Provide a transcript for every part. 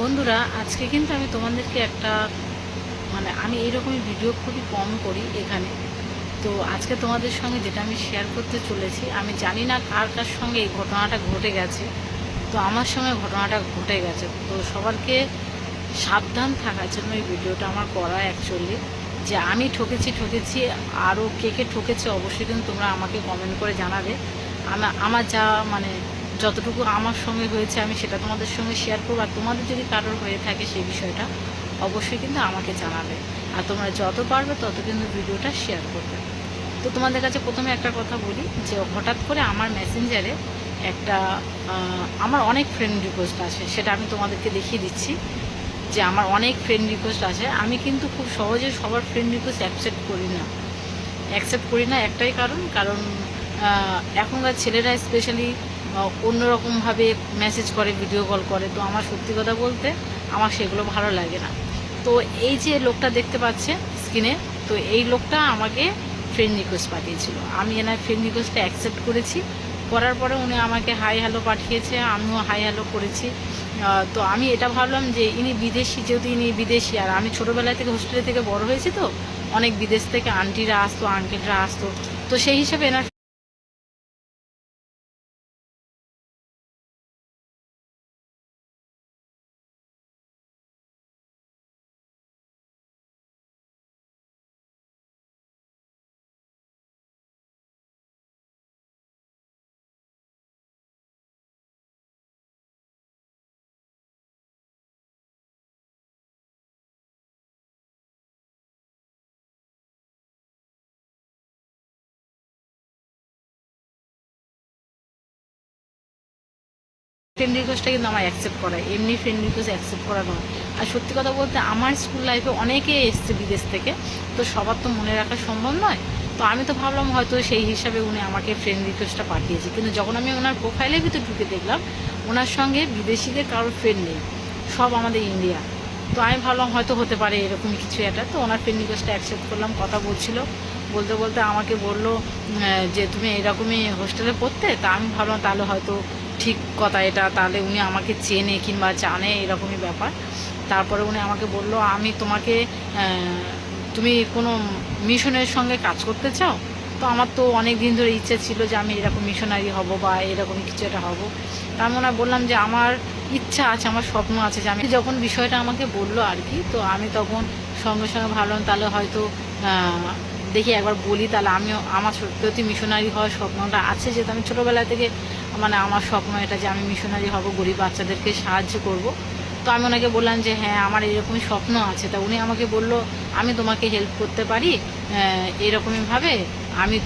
বন্ধুরা, আজকে কিন্তু আমি তোমাদেরকে একটা মানে আমি এইরকমই ভিডিও খুবই কম করি এখানে। তো আজকে তোমাদের সঙ্গে যেটা আমি শেয়ার করতে চলেছি, আমি জানি না কার কার সঙ্গে এই ঘটনাটা ঘটে গেছে। তো আমার সঙ্গে ঘটনাটা ঘটে গেছে। তো সবারকে সাবধান থাকার জন্য এই ভিডিওটা আমার করা অ্যাকচুয়ালি যে আমি ঠকেছি ঠকেছি, আরও কে কে ঠকেছে অবশ্যই কিন্তু তোমরা আমাকে কমেন্ট করে জানাবে। আমার আমার যা মানে যতটুকু আমার সঙ্গে হয়েছে, আমি সেটা তোমাদের সঙ্গে শেয়ার করব। আর তোমাদের যদি কারোর হয়ে থাকে সেই বিষয়টা, অবশ্যই কিন্তু আমাকে জানাবে। আর তোমরা যত পারবে, তত কিন্তু ভিডিওটা শেয়ার করবে। তো তোমাদের কাছে প্রথমে একটা কথা বলি, যে হঠাৎ করে আমার মেসেঞ্জারে একটা আমার অনেক ফ্রেন্ড রিকোয়েস্ট আছে সেটা আমি তোমাদেরকে দেখিয়ে দিচ্ছি, যে আমার অনেক ফ্রেন্ড রিকোয়েস্ট আছে আমি কিন্তু খুব সহজে সবার ফ্রেন্ড রিকোয়েস্ট অ্যাকসেপ্ট করি না। অ্যাকসেপ্ট করি না একটাই কারণ কারণ এখনকার ছেলেরা স্পেশালি অন্যরকমভাবে মেসেজ করে ভিডিও কল করে। তো আমার সত্যি কথা বলতে আমার সেগুলো ভালো লাগে না। তো এই যে লোকটা দেখতে পাচ্ছে স্ক্রিনে তো এই লোকটা আমাকে ফ্রেন্ড রিকোয়েস্ট পাঠিয়েছিল। আমি এনার ফ্রেন্ড রিকোয়েস্টটা অ্যাকসেপ্ট করেছি। করার পরে উনি আমাকে হাই হ্যালো পাঠিয়েছে, আমিও হাই হ্যালো করেছি। তো আমি এটা ভাবলাম যে ইনি বিদেশি, যেহেতু ইনি বিদেশি, আর আমি ছোটোবেলা থেকে হোস্টেলে থেকে বড় হয়েছি তো, অনেক বিদেশ থেকে আন্টিরা আসতো আঙ্কেলরা আসতো। তো সেই হিসাবে এনার ফ্রেন্ড রিকোয়েস্টটা কিন্তু আমার অ্যাকসেপ্ট করা এমনি ফ্রেন্ড রিকোয়েস্ট অ্যাকসেপ্ট করা নয় আর সত্যি কথা বলতে আমার স্কুল লাইফে অনেকে এসছে বিদেশ থেকে। তো সবার তো মনে রাখা সম্ভব নয়। তো আমি তো ভাবলাম হয়তো সেই হিসাবে উনি আমাকে ফ্রেন্ড রিকোয়েস্টটা পাঠিয়েছে। কিন্তু যখন আমি ওনার প্রোফাইলের ভিতরে ঢুকে দেখলাম, ওনার সঙ্গে বিদেশিদের কারোর ফ্রেন্ড নেই। সব আমাদের ইন্ডিয়া তো আমি ভাবলাম হয়তো হতে পারে এরকম কিছু একটা। তো ওনার ফ্রেন্ড রিকোয়েস্টটা অ্যাকসেপ্ট করলাম, কথা বলছিল। বলতে বলতে আমাকে বলল যে তুমি এরকমই হোস্টেলে পড়তে? তা আমি ভাবলাম তাহলে হয়তো ঠিক কথা এটা, তাহলে উনি আমাকে চেনে কিংবা জানে এরকমই ব্যাপার। তারপরে উনি আমাকে বলল, আমি তোমাকে তুমি কোনো মিশনের সঙ্গে কাজ করতে চাও? তো আমার তো অনেক দিন ধরে ইচ্ছে ছিল যে আমি এরকম মিশনারি হব বা এরকম কিছু একটা হব। তা আমি ওনার বললাম যে আমার ইচ্ছা আছে, আমার স্বপ্ন আছে যে আমি যখন বিষয়টা আমাকে বলল আর কি, তো আমি তখন সঙ্গে সঙ্গে ভাবলাম, তাহলে হয়তো দেখি একবার বলি, তাহলে আমিও, আমার সত্যি মিশনারি হওয়ার স্বপ্নটা আছে যেহেতু আমি ছোটোবেলা থেকে মানে আমার স্বপ্ন এটা যে আমি মিশনারি হব, গরিব বাচ্চাদেরকে সাহায্য করব। তো আমি ওনাকে বললাম যে হ্যাঁ আমার এরকমই স্বপ্ন আছে। তা উনি আমাকে বলল, আমি তোমাকে হেল্প করতে পারি এরকমইভাবে আমি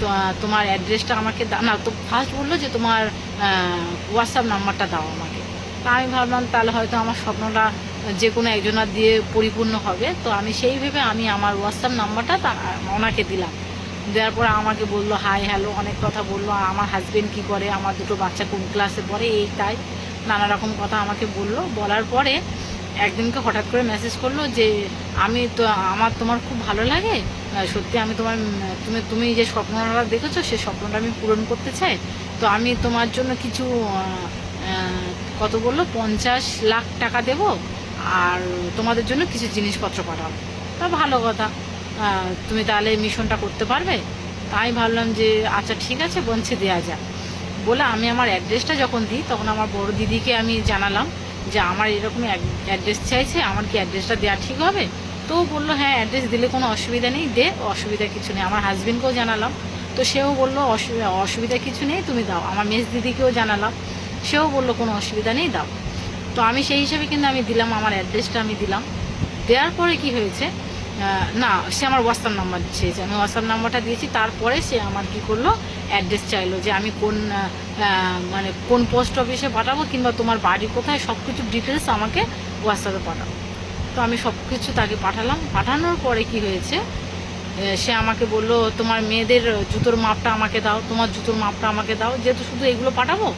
তোমার অ্যাড্রেসটা আমাকে না, তো ফার্স্ট বলল যে, তোমার হোয়াটসঅ্যাপ নাম্বারটা দাও আমাকে। তা আমি ভাবলাম, তাহলে হয়তো আমার স্বপ্নটা যে কোনো একজনের দিয়ে পরিপূর্ণ হবে। তো আমি সেই ভেবে আমি আমার হোয়াটসঅ্যাপ নাম্বারটা ওনাকে দিলাম। দেওয়ার পরে আমাকে বলল, হাই, হ্যালো, অনেক কথা বলল। আমার হাজব্যান্ড কি করে? আমার দুটো বাচ্চা কোন ক্লাসে পড়ে? এই, তাই। নানা রকম কথা আমাকে বলল। বলার পরে একদিনকে হঠাৎ করে মেসেজ করল যে, আমি তো, আমার তোমার খুব ভালো লাগে। সত্যি আমি তোমার, তুমি তুমি যে স্বপ্নটা দেখেছ, সে স্বপ্নটা আমি পূরণ করতে চাই। তো আমি তোমার জন্য কিছু কত বলল? পঞ্চাশ লাখ টাকা দেবো। আর তোমাদের জন্য কিছু জিনিসপত্র পাঠাবো। তা ভালো কথা। তুমি তাহলে মিশনটা করতে পারবে? তাই ভাবলাম যে আচ্ছা ঠিক আছে বঞ্চে দেওয়া যাক। বলে আমি আমার অ্যাড্রেসটা যখন দিই, তখন আমার বড় দিদিকে আমি জানালাম যে, আমার এরকম অ্যাড্রেস চাইছে, আমার কি অ্যাড্রেসটা দেওয়া ঠিক হবে? তো বলল হ্যাঁ অ্যাড্রেস দিলে কোনো অসুবিধা নেই, দে, অসুবিধা কিছু নেই। আমার হাজবেন্ডকেও জানালাম। তো সেও বলল অসুবিধা কিছু নেই, তুমি দাও। আমার মেজ দিদিকেও জানালাম। সেও বলল, কোনো অসুবিধা নেই, দাও। তো আমি সেই হিসাবে কিন্তু আমি দিলাম, আমার অ্যাড্রেসটা আমি দিলাম। দেওয়ার পরে কি হয়েছে? না, সে আমার হোয়াটসঅ্যাপ নাম্বার চেয়েছে আমি হোয়াটসঅ্যাপ নাম্বারটা দিয়েছি, তারপরে সে আমার কি করল অ্যাড্রেস চাইলো যে আমি কোন মানে কোন পোস্ট অফিসে পাঠাবো কিংবা তোমার বাড়ি কোথায় সব কিছু ডিটেলস আমাকে হোয়াটসঅ্যাপে পাঠাবো তো আমি সব কিছু তাকে পাঠালাম। পাঠানোর পরে কি হয়েছে সে আমাকে বলল, তোমার মেয়েদের জুতোর মাপটা আমাকে দাও, তোমার জুতোর মাপটা আমাকে দাও, যেহেতু শুধু এগুলো পাঠাবো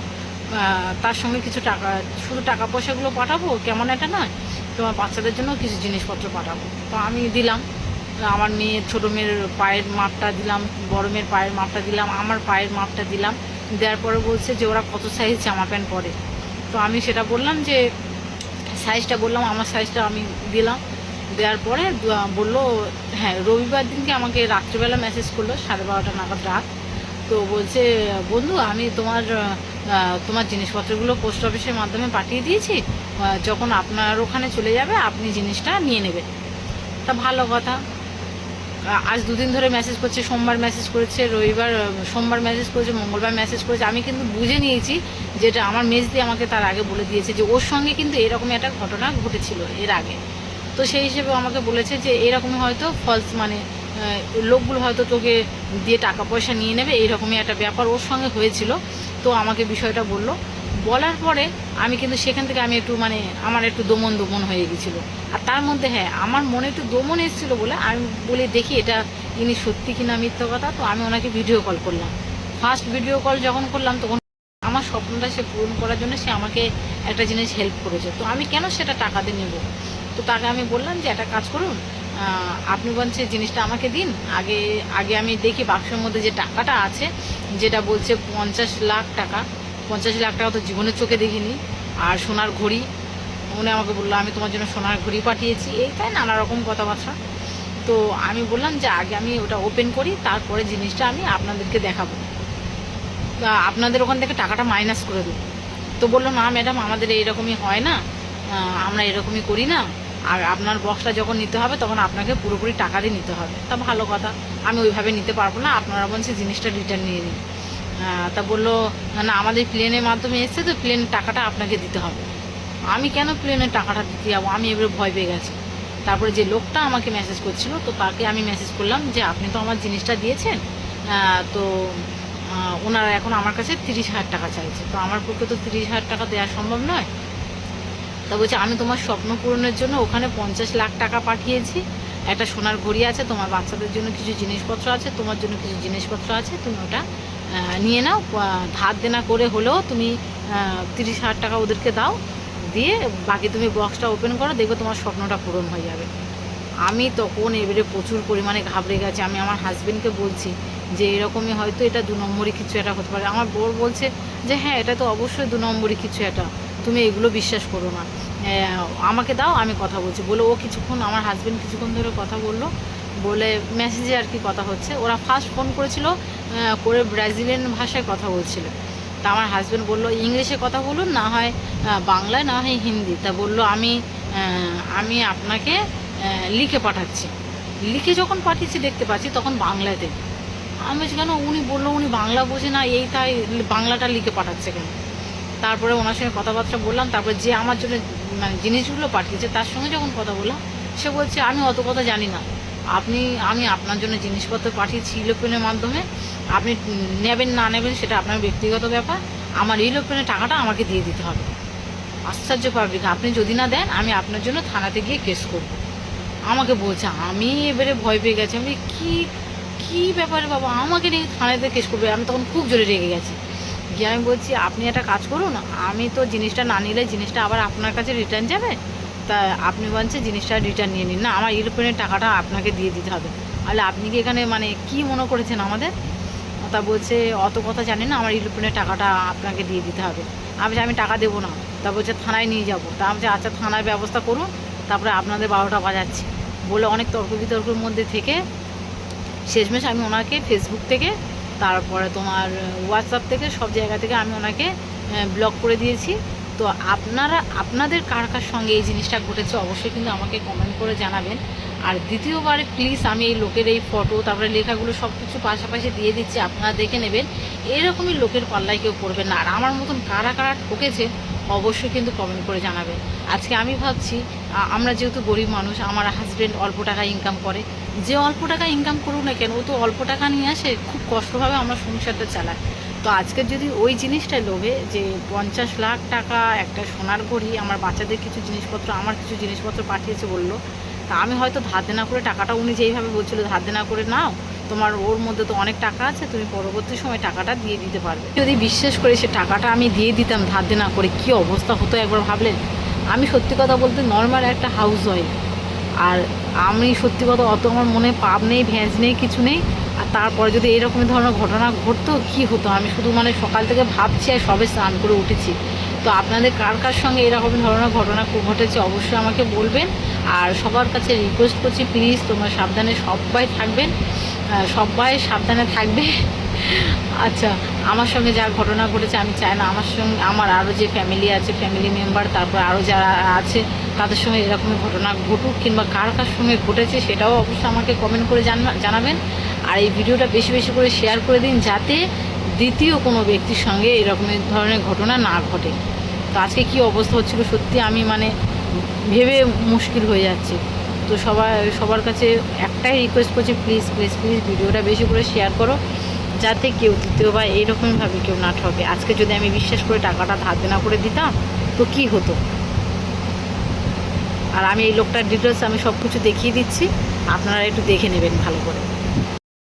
তার সঙ্গে কিছু টাকা, শুধু টাকা পয়সাগুলো পাঠাবো, কেমন এটা নয়? তোমার বাচ্চাদের জন্য কিছু জিনিসপত্র পাঠাবো। তো আমি দিলাম, আমার মেয়ের ছোটো মেয়ের পায়ের মাপটা দিলাম, বড় মেয়ের পায়ের মাপটা দিলাম, আমার পায়ের মাপটা দিলাম, দেওয়ার পরে বলছে যে ওরা কত সাইজ জামা প্যান্ট পরে। তো আমি সেটা বললাম যে সাইজটা বললাম, আমার সাইজটা আমি দিলাম। দেওয়ার পরে বলল হ্যাঁ রবিবার দিনকে আমাকে রাত্রিবেলা মেসেজ করল, সাড়ে বারোটা নাগাদ রাত। তো বলছে, বন্ধু, আমি তোমার তোমার জিনিসপত্রগুলো পোস্ট অফিসের মাধ্যমে পাঠিয়ে দিয়েছি। যখন আপনার ওখানে চলে যাবে, আপনি জিনিসটা নিয়ে নেবেন। তা ভালো কথা। আজ দুদিন ধরে মেসেজ করছে, সোমবার মেসেজ করেছে, রবিবার সোমবার মেসেজ করেছে, মঙ্গলবার মেসেজ করেছে। আমি কিন্তু বুঝে নিয়েছি যেটা আমার মেজ দিয়ে আমাকে তার আগে বলে দিয়েছে যে, ওর সঙ্গে কিন্তু এরকম একটা ঘটনা ঘটেছিল এর আগে। তো সেই হিসেবে আমাকে বলেছে যে, এরকম হয়তো ফলস মানে লোকগুলো হয়তো তোকে দিয়ে টাকা পয়সা নিয়ে নেবে এইরকমই একটা ব্যাপার ওর সঙ্গে হয়েছিল। তো আমাকে বিষয়টা বলল। বলার পরে আমি কিন্তু সেখান থেকে আমি একটু মানে আমার একটু দমন দমন হয়ে গেছিল। আর তার মধ্যে হ্যাঁ আমার মনে একটু দমন এসেছিল বলে আমি বলে, দেখি এটা ইনি সত্যি কিনা মিথ্যা কথা? তো আমি ওনাকে ভিডিও কল করলাম। ফার্স্ট ভিডিও কল যখন করলাম, তখন আমার স্বপ্নটা সে পূরণ করার জন্য সে আমাকে একটা জিনিস হেল্প করেছে। তো আমি কেন সেটা টাকা দিয়ে নেব? তো তাকে আমি বললাম যে, একটা কাজ করুন আপনি বলছে জিনিসটা আমাকে দিন। আগে আগে আমি দেখি বাক্সের মধ্যে যে টাকাটা আছে, যেটা বলছে পঞ্চাশ লাখ টাকা পঞ্চাশ লাখ টাকা তো জীবনের চোখে দেখিনি। আর সোনার ঘড়ি উনি আমাকে বলল, আমি তোমার জন্য সোনার ঘড়ি পাঠিয়েছি। এই তাই নানা রকম কথাবার্তা। তো আমি বললাম যে, আগে আমি ওটা ওপেন করি, তারপরে জিনিসটা আমি আপনাদেরকে দেখাবো। আপনাদের ওখান থেকে টাকাটা মাইনাস করে দেবো। তো বলল, না ম্যাডাম আমাদের এইরকমই হয় না। আমরা এরকমই করি না। আর আপনার বক্সটা যখন নিতে হবে, তখন আপনাকে পুরোপুরি টাকা দিয়ে নিতে হবে। তা ভালো কথা। আমি ওইভাবে নিতে পারব না। আপনারা বলছে জিনিসটা রিটার্ন নিয়ে নিন। তা বলল, না, আমাদের প্লেনের মাধ্যমে এসছে তো প্লেনের টাকাটা আপনাকে দিতে হবে। আমি কেন প্লেনের টাকাটা দিতে যাব? আমি এবারে ভয় পেয়ে গেছি। তারপরে যে লোকটা আমাকে মেসেজ করছিল, তো তাকে আমি মেসেজ করলাম যে, আপনি তো আমার জিনিসটা দিয়েছেন তো ওনারা এখন আমার কাছে তিরিশ হাজার টাকা চাইছে। তো আমার পক্ষে তো তিরিশ হাজার টাকা দেওয়া সম্ভব নয়। তা বলছে, আমি তোমার স্বপ্ন পূরণের জন্য ওখানে পঞ্চাশ লাখ টাকা পাঠিয়েছি। একটা সোনার ঘড়ি আছে, তোমার বাচ্চাদের জন্য কিছু জিনিসপত্র আছে, তোমার জন্য কিছু জিনিসপত্র আছে, তুমি ওটা নিয়ে নাও ধার দেনা করে হলেও তুমি তিরিশ হাজার টাকা ওদেরকে দাও, দিয়ে বাকি তুমি বক্সটা ওপেন করো, দেখবে তোমার স্বপ্নটা পূরণ হয়ে যাবে। আমি তখন এবারে প্রচুর পরিমাণে ঘাবড়ে গেছি। আমি আমার হাজব্যান্ডকে বলছি যে, এরকমই হয়তো এটা দু নম্বরই কিছু একটা হতে পারে। আমার বোর বলছে যে হ্যাঁ এটা তো অবশ্যই দু নম্বরই কিছু একটা। তুমি এগুলো বিশ্বাস করো না। আমাকে দাও, আমি কথা বলছি। বলে ও কিছুক্ষণ, আমার হাজব্যান্ড কিছুক্ষণ ধরে কথা বলল। বলে মেসেজে আর কি কথা হচ্ছে? ওরা ফার্স্ট ফোন করেছিল করে ব্রাজিলিয়ান ভাষায় কথা বলছিল। তা আমার হাজব্যান্ড বলল, ইংলিশে কথা বলুন, না হয় বাংলায়, না হয় হিন্দি। তা বলল, আমি আমি আপনাকে লিখে পাঠাচ্ছি। লিখে যখন পাঠিয়েছি, দেখতে পাচ্ছি, তখন বাংলাতে। আমি কেন? উনি বলল, উনি বাংলা বোঝে না, এই তাই বাংলাটা লিখে পাঠাচ্ছে কেন? তারপরে ওনার সঙ্গে কথাবার্তা বললাম, তারপরে যে আমার জন্য মানে জিনিসগুলো পাঠিয়েছে, তার সঙ্গে যখন কথা বললাম, সে বলছে, আমি অত কথা জানি না। আপনি, আমি আপনার জন্য জিনিসপত্র পাঠিয়েছি ইলোপেনের মাধ্যমে। আপনি নেবেন না নেবেন সেটা আপনার ব্যক্তিগত ব্যাপার। আমার ইলোপেনের টাকাটা আমাকে দিয়ে দিতে হবে। আশ্চর্য পাবলিক, আপনি যদি না দেন, আমি আপনার জন্য থানাতে গিয়ে কেস করব। আমাকে বলছে, আমি এবারে ভয় পেয়ে গেছি। আমি কি কি ব্যাপারে বাবা? আমাকে নিয়ে থানাতে কেস করবে? আমি তখন খুব জোরে রেগে গেছি। গিয়ে আমি বলছি, আপনি একটা কাজ করুন, আমি তো জিনিসটা না নিলে জিনিসটা আবার আপনার কাছে রিটার্ন যাবে? তা আপনি বলছে জিনিসটা রিটার্ন নিয়ে নিন। না, আমার ইউরোপিয়ানের টাকাটা আপনাকে দিয়ে দিতে হবে। তাহলে আপনি কি এখানে মানে কি মনে করেছেন আমাদের? তা বলছে, অত কথা জানি না, আমার ইউরোপিয়ানের টাকাটা আপনাকে দিয়ে দিতে হবে। আমি আমি টাকা দেবো না। তা বলছে, থানায় নিয়ে যাব। তা আমি আচ্ছা থানার ব্যবস্থা করুন, তারপরে আপনাদের বারোটা বাজাচ্ছি। বলে অনেক তর্ক বিতর্কের মধ্যে থেকে শেষমেশ আমি ওনাকে ফেসবুক থেকে, তারপরে তোমার হোয়াটসঅ্যাপ থেকে, সব জায়গা থেকে আমি ওনাকে ব্লক করে দিয়েছি। তো আপনারা, আপনাদের কার কার সঙ্গে এই জিনিসটা ঘটেছে অবশ্যই কিন্তু আমাকে কমেন্ট করে জানাবেন। আর দ্বিতীয়বারে প্লিজ আমি এই লোকের এই ফটো তারপরে লেখাগুলো সব কিছু পাশাপাশি দিয়ে দিচ্ছি, আপনারা দেখে নেবেন। এরকমই লোকের পাল্লায় কেউ পড়বেন না। আর আমার মতন কারা কারা ঠকেছে অবশ্যই কিন্তু কমেন্ট করে জানাবেন। আজকে আমি ভাবছি আমরা যেহেতু গরিব মানুষ, আমার হাজব্যান্ড অল্প টাকা ইনকাম করে। যে অল্প টাকা ইনকাম করুক না কেন, ও তো অল্প টাকা নিয়ে আসে, খুব কষ্টভাবে আমরা সংসারটা চালাই। তো আজকে যদি ওই জিনিসটা লোভে যে পঞ্চাশ লাখ টাকা একটা সোনার ঘড়ি আমার বাচ্চাদের কিছু জিনিসপত্র, আমার কিছু জিনিসপত্র পাঠিয়েছে বলল, তা আমি হয়তো ধার দেনা করে টাকাটা উনি যেইভাবে বলছিল ধার দেনা করে নাও, তোমার ওর মধ্যে তো অনেক টাকা আছে, তুমি পরবর্তী সময় টাকাটা দিয়ে দিতে পারবে। যদি বিশ্বাস করে সে টাকাটা আমি দিয়ে দিতাম ধার দেনা করে, কি অবস্থা হতো একবার ভাবলেন? আমি সত্যি কথা বলতে নর্মাল একটা হাউস ওয়াইফ আর আমি সত্যি কথা অত আমার মনে পাপ নেই, ভ্যাঁজ নেই, কিছু নেই। আর তারপরে যদি এরকম ধরনের ঘটনা ঘটতো, কি হতো? আমি শুধু মানে সকাল থেকে ভাবছি আর সবে স্নান করে উঠেছি। তো আপনাদের কার কার সঙ্গে এরকম ধরনের ঘটনা ঘটেছে অবশ্যই আমাকে বলবেন। আর সবার কাছে রিকোয়েস্ট করছি প্লিজ তোমরা সাবধানে সবাই থাকবেন। সবাই সাবধানে থাকবে। আচ্ছা আমার সঙ্গে যা ঘটনা ঘটেছে আমি চাই না। আমার সঙ্গে, আমার আরও যে ফ্যামিলি আছে ফ্যামিলি মেম্বার তারপর আরও যারা আছে তাদের সঙ্গে এরকমের ঘটনা ঘটুক কিংবা কার কার সঙ্গে ঘটেছে সেটাও অবশ্যই আমাকে কমেন্ট করে জানবা- জানাবেন। আর এই ভিডিওটা বেশি বেশি করে শেয়ার করে দিন যাতে দ্বিতীয় কোনো ব্যক্তির সঙ্গে এরকমের ধরনের ঘটনা না ঘটে। তো আজকে কি অবস্থা হচ্ছিল সত্যি আমি মানে ভেবে মুশকিল হয়ে যাচ্ছে। তো সবাই সবার কাছে একটাই রিকোয়েস্ট করছি প্লিজ প্লিজ প্লিজ ভিডিওটা বেশি করে শেয়ার করো যাতে কেউ দ্বিতীয়বার এইরকমভাবে কেউ না ঠকে। আজকে যদি আমি বিশ্বাস করে টাকাটা ধার দেনা করে দিতাম, তো কি হতো? আর আমি এই লোকটার ডিটেলস আমি সব কিছু দেখিয়ে দিচ্ছি। আপনারা একটু দেখে নেবেন ভালো করে।